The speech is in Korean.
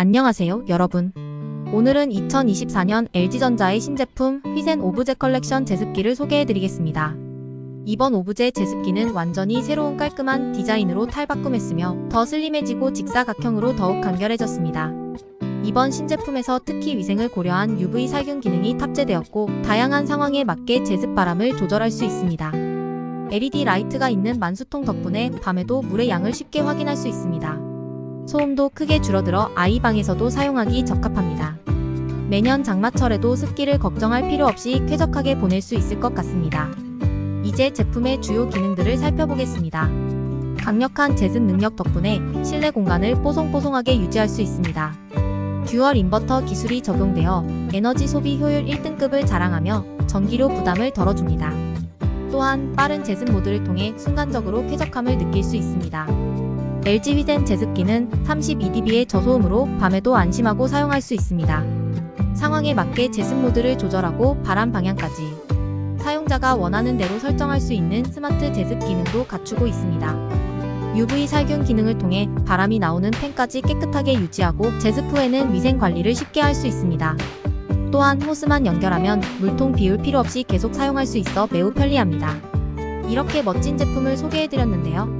안녕하세요, 여러분. 오늘은 2024년 LG전자의 신제품 휘센 오브제 컬렉션 제습기를 소개해드리겠습니다. 이번 오브제 제습기는 완전히 새로운 깔끔한 디자인으로 탈바꿈했으며 더 슬림해지고 직사각형으로 더욱 간결해졌습니다. 이번 신제품에서 특히 위생을 고려한 UV 살균 기능이 탑재되었고 다양한 상황에 맞게 제습 바람을 조절할 수 있습니다. LED 라이트가 있는 만수통 덕분에 밤에도 물의 양을 쉽게 확인할 수 있습니다. 소음도 크게 줄어들어 아이 방에서도 사용하기 적합합니다. 매년 장마철에도 습기를 걱정할 필요 없이 쾌적하게 보낼 수 있을 것 같습니다. 이제 제품의 주요 기능들을 살펴보겠습니다. 강력한 제습 능력 덕분에 실내 공간을 뽀송뽀송하게 유지할 수 있습니다. 듀얼 인버터 기술이 적용되어 에너지 소비 효율 1등급을 자랑하며 전기료 부담을 덜어줍니다. 또한 빠른 제습 모드를 통해 순간적으로 쾌적함을 느낄 수 있습니다. LG 휘센 제습기는 32dB의 저소음으로 밤에도 안심하고 사용할 수 있습니다. 상황에 맞게 제습 모드를 조절하고 바람 방향까지 사용자가 원하는 대로 설정할 수 있는 스마트 제습 기능도 갖추고 있습니다. UV 살균 기능을 통해 바람이 나오는 팬까지 깨끗하게 유지하고 제습 후에는 위생 관리를 쉽게 할 수 있습니다. 또한 호스만 연결하면 물통 비울 필요 없이 계속 사용할 수 있어 매우 편리합니다. 이렇게 멋진 제품을 소개해드렸는데요.